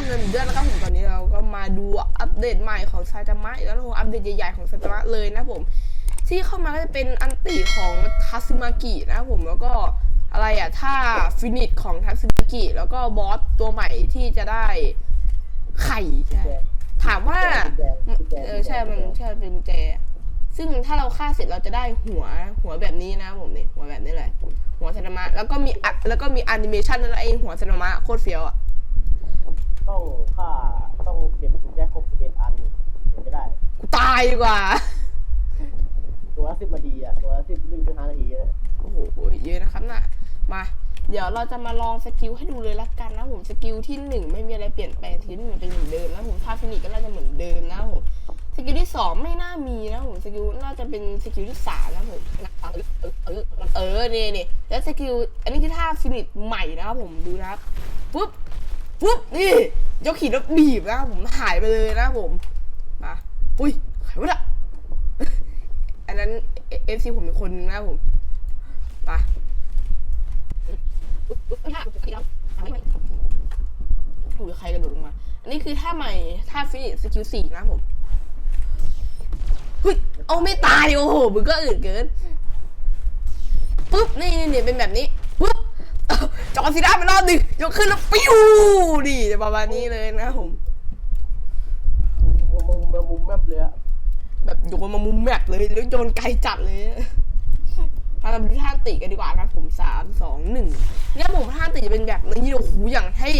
มกันเดือนนะครับผมตอนนี้เราก็มาดูอัปเดตใหม่ของไซตามะแล้วผมอัปเดตใหญ่ๆของไซตามะเลยนะผม ที่เข้ามาก็จะเป็นอันติของทัซึมากินะผมแล้วก็อะไรอะถ้าฟินิชของทัซึมากิแล้วก็บอสตัวใหม่ที่จะได้ไข่ใช่ถามว่าเออใช่มันใช่เป็นแจซึ่งถ้าเราฆ่าเสร็จเราจะได้หัวหัวแบบนี้นะผมนี่หัวแบบนี้เลยหัวซานามะแล้วก็มีอัดแล้วก็มีแอนิเมชันนั่นไอหัวซานามะโคตรเฟี้ยวอะ ต้องค่าต้องเก็บกุญแจครบสิบเอ็ดอันถึงจะได้ กูตายดีกว่า ตัวละสิบนาทีอะตัวละสิบหนึ่งถึงห้านาทีเลยโอ้โหเยอะนะครับน่ะ มา เดี๋ยวเราจะมาลองสกิลให้ดูเลยละกันนะผมสกิลที่หนึ่งไม่มีอะไรเปลี่ยนแปลงทีหนึ่งเป็นเหมือนเดิมนะผมท่าฟินิชก็น่าจะเหมือนเดิมนะผมสกิลที่สองไม่น่ามีนะผมสกิลน่าจะเป็นสกิลที่สามนะผมเออเออเออเออเนี่ยเนี่ยแล้วสกิลอันนี้คือท่าฟินิชใหม่นะครับผมดูนะครับปุ๊บ ปุ๊บนี่ยกขีดแล้วบีบนะครับผมหายไปเลยนะผมมาอุ้ยใครวะเนี่ยอันนั้นเอฟซีผมเป็นคนนึงนะผมไปโอ้ยใครกระโดดลงมา อันนี้คือท่าใหม่ท่าฟินิสกิลสี่นะผมเฮ้ยเอาไม่ตายโอ้โหมึงก็อื่นเกินปุ๊บนี่นี่เป็นแบบนี้ปุ๊บเอาจอสีด้าไปรอบหนึ่ง ยกขึ้นแล้วปิ้วนี่ประมาณนี้เลยนะผมมุมมุมมุมมุมแมปเลยอะแบบโยนมามุมแมปเลยแล้วโยนไกลจัดเลยเรามาดูท่าติกันดีกว่าครับผมสามสองหนึ่งเนี่ยผมท่าติจะเป็นแบบนี้โอ้โหอย่างเท่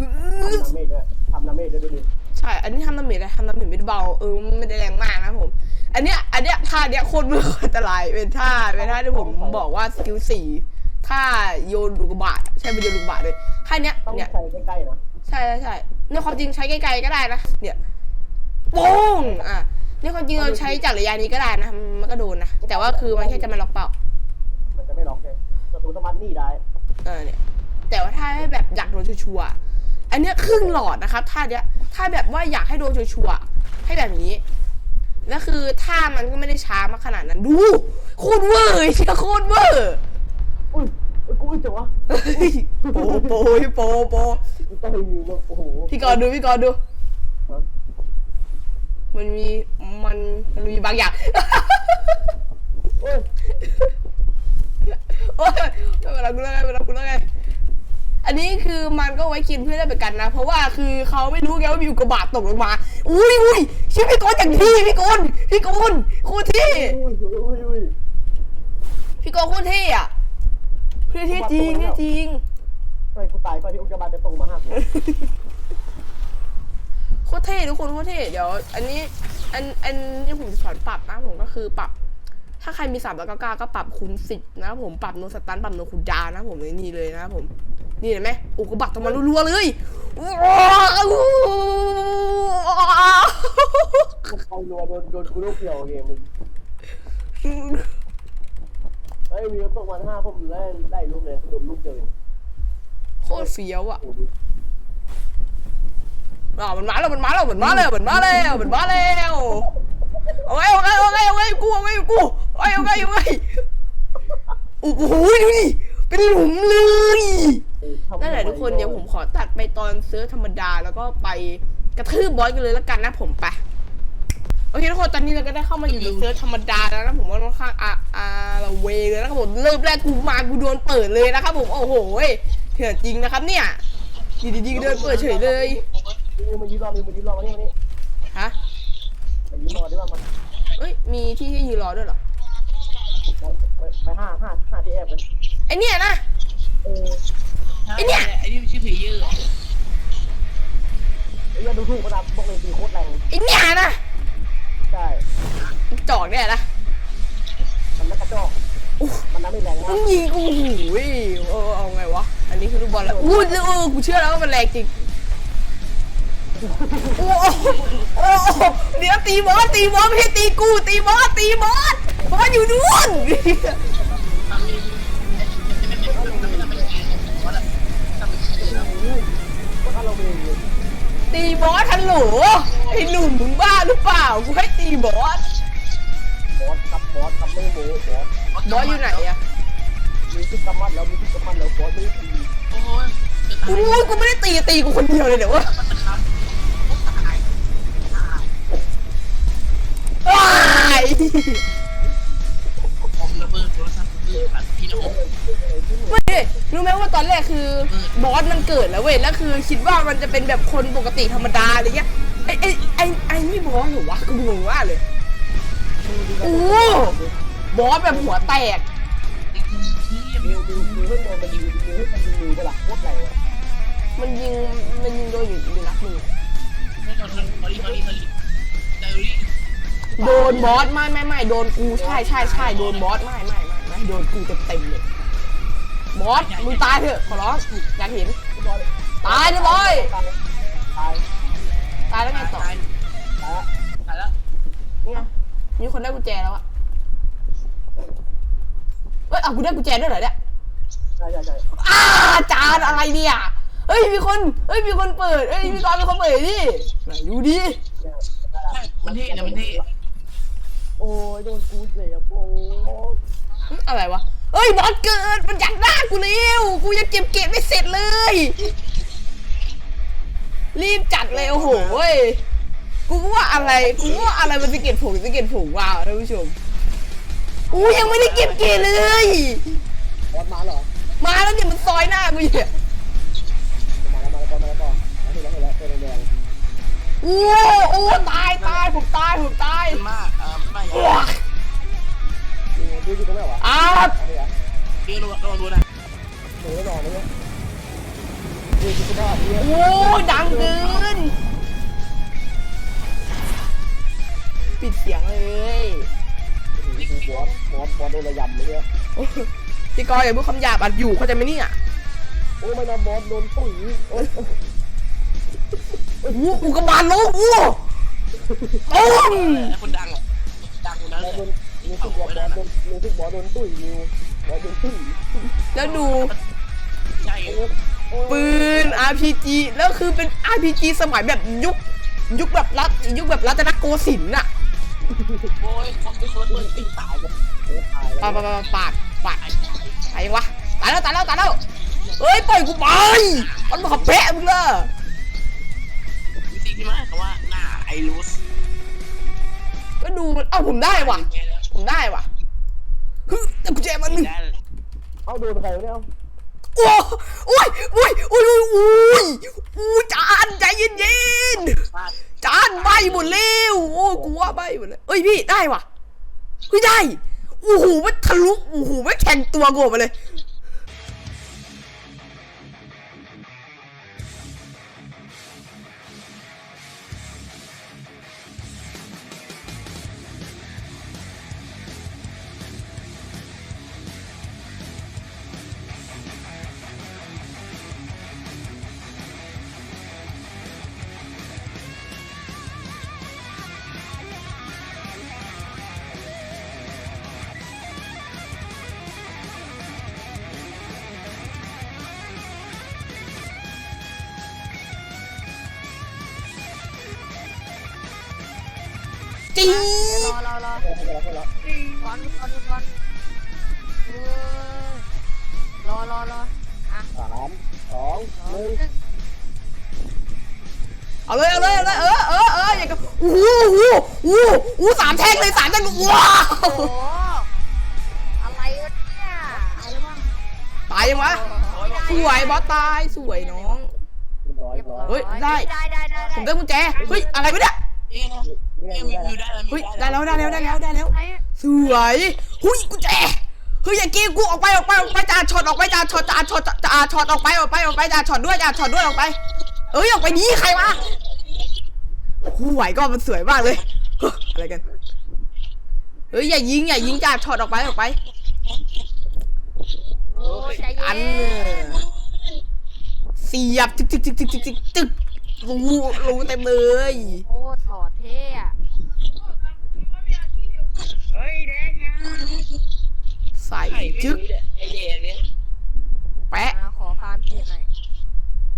ทำน้ำเมดด้วยทำน้ำเมดด้วยดูดิใช่ อันนี้ทำดาเมจนะทำดาเมจไม่ได้เบาเออไม่ได้แรงมากนะผม อันเนี้ยอันเนี้ยท่าเนี้ยโคตรเบื่ออันตรายเป็นท่าเป็นท่าที่ผมบอกว่าสกิลสี่ ท่าโยนลูกบาศก์ใช่เป็นโยนลูกบาศก์เลยท่าเนี้ยต้องเนี่ย ใส่ใกล้ๆนะใช่ใช่ใช่ในความจริงใช้ไกลๆก็ได้นะ เนี่ยโป้งอะในความจริงเราใช้จากระยะนี้ก็ได้นะ มันก็โดนนะ แต่ว่าคือมันแค่จะมาล็อกเป้า มันจะไม่ล็อกเลยศัตรูสามารถหนีได้เออเนี่ย แต่ว่าถ้าให้แบบอยากโดนชัวร์ๆอันเนี้ยครึ่งหลอดนะครับท่าเนี้ย ถ้าแบบว่าอยากให้โดนชัวร์ๆให้แบบนี้แล้วคือท่ามันก็ไม่ได้ช้ามากขนาดนั้น ดู โคตรเวอร์เชียโคตรเวอร์อุ้ย อุ้ยกูอึดจังวะเฮ้ยโปโปโปโปกูต้องให้วิวโอ้โหพี่กรณ์ดูพี่กรณ์ดูมันมีมันมันมีบางอย่าง โอ้ยโอ้ยเวลากูเลิกเวลากูเลิกอันนี้คือมันก็ไว้กินเพื่อนได้เหมือนกันนะ เพราะว่าคือเขาไม่รู้ไงว่ามีอุกกาบาตตกลงมา อุ้ยอุ้ยชื่อพี่กรณ์อย่างที่พี่กรณ์พี่กรณ์โคตรเท่อุ้ยอุ้ยอุ้ยพี่กรณ์โคตรเท่อะ เท่เท่จริงเท่จริง เฮ้ยกูตายก่อนที่อุกกาบาตจะตกมาห้ากูโคตรเท่ทุกคนโคตรเท่เดี๋ยว อันนี้อันอันนี้ผมจะสอนปรับนะผมก็คือปรับ ถ้าใครมีสามร้อยเก้าเก้าก็ปรับคูณสิบนะผมปรับโนสตันปรับโนคูลดานะผมนนี่เลยนะผมนี่เห็นไหมอุกกาบาตตกมารัวๆเลยเอารัวโดนโดนกูลูกเดียวเกมมึง เฮ้ยวิวตกมาห้าผมได้ได้ลูกเลยโดนลูกเดียวเองโคตรเฟี้ยวอะโอ้โหอ่ามันมาแล้วมันมาแล้วมันมาแล้วมันมาแล้วมันมาแล้วเอาไงเอาไงเอาไงเอาไงกูเอาไงกูเอาไงเอาไงเอาไงโอ้โหดูดิเป็นหลุมเลยนั่นแหละทุกคนเดี๋ยวผมขอตัดไปตอนเซิร์ฟธรรมดาแล้วก็ไปกระทืบบอสกันเลยแล้วกันนะผมไปโอเคทุกคนตอนนี้เราก็ได้เข้ามาอยู่ในเซิร์ฟธรรมดาแล้วนะผมว่าค่อนข้างอาอา ละเวเลยนะครับผมเริ่มแรกกูมากูโดนเปิดเลยนะครับผมโอ้โหเถื่อนจริงนะครับเนี่ยอยู่ดีๆก็โดนเปิดเฉยเลยมายืนรอมายืนรอมานี่มานี่ฮะมายืนรอดีกว่ามันเอ้ยมีที่ให้ยืนรอด้วยเหรอไปห้าห้าห้าที่แอบเลยไอเนี่ยนะเออไอเนี่ยไอ้นี่ชื่อเพลเยอร์ไอ้เหี้ยดูถูกมันนะบอกเลยตีโคตรแรงไอเนี่ยนะใช่จอกเนี่ยนะมันไม่กระจอก ไม่แรงมึมากงยิงกูหูยเออเอาไงวะ อันนี้คือลูกบอลแล้วอู้เออกูเชื่อแล้วว่ามันแรงจริงโอ้โหโอ้โหเดี๋ยวตีบอสตีบอสไม่ใช่ตีกูตีบอสตีบอสบอสอยู่นู่นก็ถ้าเราเองเลยตีบอสฮัลโหลไอ้หนุ่มมึงบ้าหรือเปล่ากูให้ตีบอสบอสกับบอสกับไม่โมบอส บอสอยู่ไหนอะมีที่กำมัดแล้วมีที่กำมัดแล้วบอสไม่ตีโอ้ยกูรู้กูไม่ได้ตีตีกูคนเดียวเลยเดี๋ยววะว้ายผมระเบิดโทรศัพท์ระเบิดแบบพี่น้องไม่ดิรู้ไหมว่าตอนแรกคือบอสมันเกิดแล้วเว้ยแล้วคือคิดว่ามันจะเป็นแบบคนปกติธรรมดาอะไรเงี้ยไอ้ไอ้ไอ้ไอ้นี่บอสเหรอวะกูงงมากเลยโอ้ บอสแบบหัวแตกที่ดิวดิวดิวขึ้นโดนมันยิงดิวขึ้นมันยิงมือไปหลักโคตรแรงเลยมันยิงมันยิงโดนอยู่อยู่นัดหนึ่งไม่โดนมารีมารีมารีเดลี่โดนบอสไม่ไม่ไม่โดนกูใช่ใช่ใช่โดนบอสไม่ไม่ไม่ไม่โดนกูเต็มเต็มเลยบอสมึงตายเถอะขอร้องอยากเห็นตายเนะบอยตายตายแล้วไงต่อตายตายตายแล้วเนี่ยมีคนได้กุญแจแล้วอะ ยเอากูได้กุญแจด้วยเหรอเนี่ยใช่ใช่ใช่อ้าจานอะไรเนี่ยเฮ้ยมีคนเฮ้ยมีคนเปิดเฮ้ยมีตอนมีคนเปิดดิไหนดูดิมันเท่นะมันเท่โอ้ยโดนกูเสียโอ้หึอะไรวะเฮ้ยบอสเกิดมันยัดหน้ากูเร็วกูยังเก็บเกรดไม่เสร็จเลย รีบจัดเลยโอ้โหเว้ยกูก็ว่าอะไรกูก็ว่าอะไรมันจะเก็บผงจะเก็บผงว้าวท่านผู้ชม อู้ยังไม่ได้เก็บเกรดเลย บอลมาเหรอ มาแล้วเนี่ยมันซอยหน้ากูอยู่เนี่ยมาแล้วมาแล้วมาแล้วมาแล้วมาแล้วเห็นแล้วเห็นแล้วตัวแดงโอ้โอ้ตายตายผมตายผมตายมากเออไม่อ้วกๆดิวดิวอยู่ตรงไหนวะอ้าวเอาไปอะพี่รู้รู้รู้นะหนูไม่นอนเลยเนี่ยดิวอยู่ตรงไหนวะเนี่ยโอ้ดังเกินปิดเสียงเลยบอส บอสบอสโดนระยำเลยเนี่ยโอ้พี่กอยอย่าพูดคำหยาบอัดอยู่เขาใจไหมเนี่ยโอ้ยไม่นะบอสโดนตุ๋ยโอ้ยโอ้โหอุกกาบาตลงโอ้โหตุ้มคนดังอะดังนั้นบอสเลโดยนรู้สึกบอสโดนรู้สึกบอสโดนตุ๋ยนิวบอสโดนตุ๋ยแล้วดูใช่โอ้ยโอ้ยปืน RPG แล้วคือเป็น RPG สมัยแบบยุคยุคแบบรัตยุคแบบรัตนโกสินทร์อะ โอ้ยคนเป็นคนเปิดติ๊กตายโอ้ยตายแล้ปาวดปาดปาดปาดตายยังวะตายแล้วตายแล้วตายแล้วเฮ้ยปล่อยกูไปมันมาขับแพะมึงเลยวิธีที่มาเขาว่าหน้าไอรูสก็ดูมันเอ้าผมได้ว่ะ ผมได้ว่ะฮึแต่กุญแจมันหนึ่ง ได้เลยเอาโดนใครเนี่ยโอ้โอ้ยโอ้ยโอ้ยโอ้ยโอ้ยโอ้ยจานใจเย็น พลาด ๆจานใบหมดแล้วโอ้กูว่าใบ หมดเลยเอ้ยพี่ได้ว่ะเฮ้ยได้โอ้โหมันทะลุโอ้โหมันแข่งตัวกูออกมาเลย จีรอรอรอเอาไปแล้วเอาไปแล้วก่อนก่อนก่อนเออรอรอรออะสามสองหนึ่งเอาเลยเอาเลยเอาเลยเออเออเอออย่างกับโอ้โหโอ้โหโอ้โหโอ้โหสามแท่งเลยสามแท่งว้าวโอ้โหอะไรวะเนี่ยอะไรวะตายยังวะสวยบอสตายสวยน้องเรียบร้อยเรียบเรียบร้อยร้อยเฮ้ยได้ได้ได้ได้ผมได้กุญแจเฮ้ยอะไรวะเนี่ย เอ๊ะนะเอ๊ะมีมีได้แล้วมีเฮ้ยได้แล้วได้แล้วได้แล้วได้แล้ว ไอ้สวยหุ้ยกุญแจเฮ้ยอย่ากี้กูออกไปออกไปออกไปจ่าช็อตออกไปจ่าช็อตจ่าช็อตจ่าช็อตออกไปออกไปออกไปจ่าช็อตด้วยจ่าช็อตด้วยออกไป เอ้ยออกไปนี้ใครวะหูไหวก็มันสวยมากเลยเฮ้ยอะไรกันเฮ้ยอย่ายิงอย่ายิงจ่าช็อตออกไปออกไป โอ้ยใจอันเย็เนนเสียบจึกจึกจึกจึกจึกจึกจึก รูรูเต็มเลยโอ้ถอดเท่อะใส่ไอ้จึ๊กไอเด็กเนี่ยแปะมาขอฟาร์มเพียหน่อย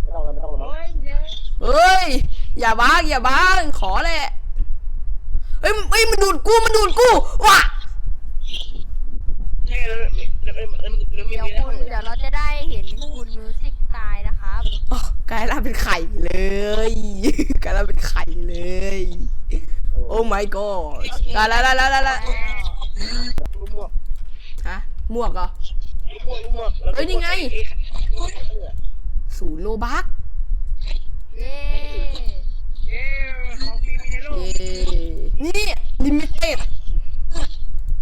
ไม่ต้องแล้วไม่ต้องแล้วมั้งเฮ้ย อย่าบ้างอย่าบ้างขอแหละเฮ้ยเฮ้ยมันดูดกูมันดูดกูว่ะใช่แล้วแล้วแล้วแล้วมีเดี๋ยวมีแล้วคุณเดี๋ยวเราจะได้เห็นคุณมิวสิกตายนะ ครับอ๋อกลายร่างเป็นไข่เลย กลายร่างเป็นไข่เลย โอ้ my god ลาลาลาลาลาลาฮะหมวกเหรอเอ้ยนี่ไง ศูนย์โลบักเย้เย้นี่ลิมิเต็ด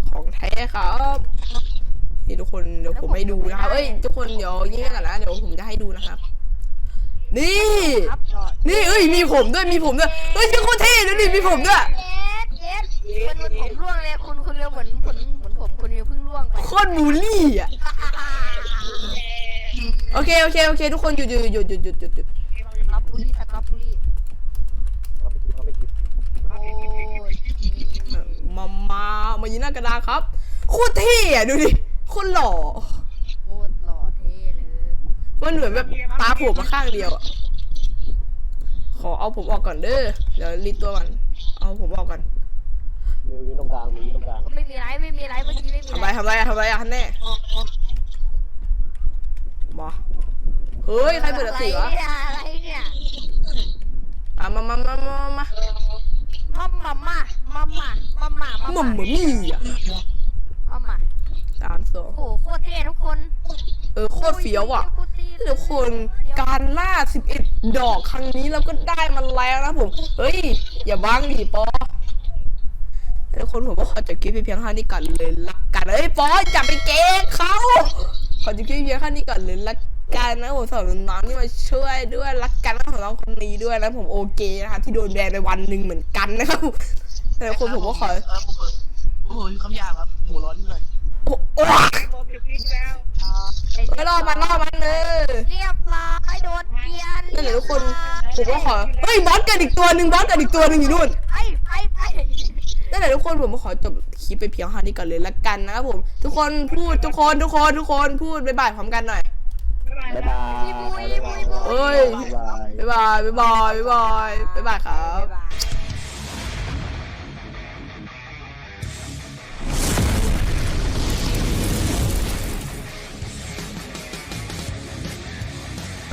ของแท้ครับนี่ทุกคนเดี๋ยวผมให้ดูนะครับ เอ้ยทุกคนเดี๋ยวยิ่งกันนะเดี๋ยวผมจะให้ดูนะครับ นี่ ครับหลอดนี่เอ้ยมีผมด้วยมีผมด้วยเฮ้ยชื่อโคตรเท่ดูดิมีผมด้วยเย็ดเย็ดมันเหมือนผมร่วงเลยคุณคุณเร็วเหมือนเหมือนเหมือนผมคุณเร็วเพิ่งร่วงไปโคตรบูลลี่อะโอเคโอเคโอเค ทุกคนหยุดหยุดหยุดหยุดหยุดหยุดหยุดครับบุรีสครับบุรีเขาไปกินเขาไปกินโอ้ยมามามายืนหน้ากระดานครับโคตรเท่อะดูดิโคตรหล่อ โคตรหล่อเท่เลย มันเหมือนแบบตาโผล่มาข้างเดียวอะขอเอาผมออกก่อนเด้อ เดี๋ยวรีดตัวก่อนเอาผมออกก่อนมีอยู่ตรงกลางมีอยู่ตรงกลางไม่มีไรไม่มีไรเมื่อกี้ไม่มีทำไรไรทำไรอะทำไรอะฮันแน่มาเฮ้ย ใครเปิดหนังสือวะอะไรเนี่ยอะไรเนี่ยอะมามามามามามัมมามามัมมามัมมาหม่อมเหมือนมี่อะมัมมาสามสองโอ้โหโคตรเท่ทุกคนเออโคตรเฟี้ยวอะ โคตรเท่เลยทุกคนการล่า 11 ดอกครั้งนี้เราก็ได้มันแล้วนะผม เฮ้ย อย่าบ้างดิปอทุกคนผมก็ขอจบคลิปเพียงเท่านี้ก่อนเลยละกันเฮ้ยปออย่าไปเกงเขาขอจบคลิปเพียงเท่านี้ก่อนเลยละกันนะผมสำหรับน้องๆที่มาช่วยด้วยละกันนะของน้องคนนี้ด้วยนะผมโอเคนะครับที่โดนแบนไปวันหนึ่งเหมือนกันนะครับแต่คนผมก็ขอเออผมเปิดโอ้โหคำหยาบครับหัวร้อนนิดหน่อยโอ้โห ไม่รอดมันรอดมันเลย เรียบร้อยโดนเกลียนนั่นแหละทุกคนผมก็ขอเฮ้ยบอสเกิดอีกตัวหนึ่งบอสเกิดอีกตัวหนึ่งอยู่นู่นไปไปไปนั่นแหละทุกคนผมขอจบคลิปไปเพียงเท่านี้ก่อนเลยละกันนะครับผม ทุกคนพูดทุกคนทุกคนทุกคนพูดบ๊ายบายพร้อมกันหน่อยบ๊ายบาย บุยบุยบุย เอ้ยบ๊ายบายบ๊ายบายบ๊ายบายบ๊ายบายบ๊ายบายครับบ๊ายบาย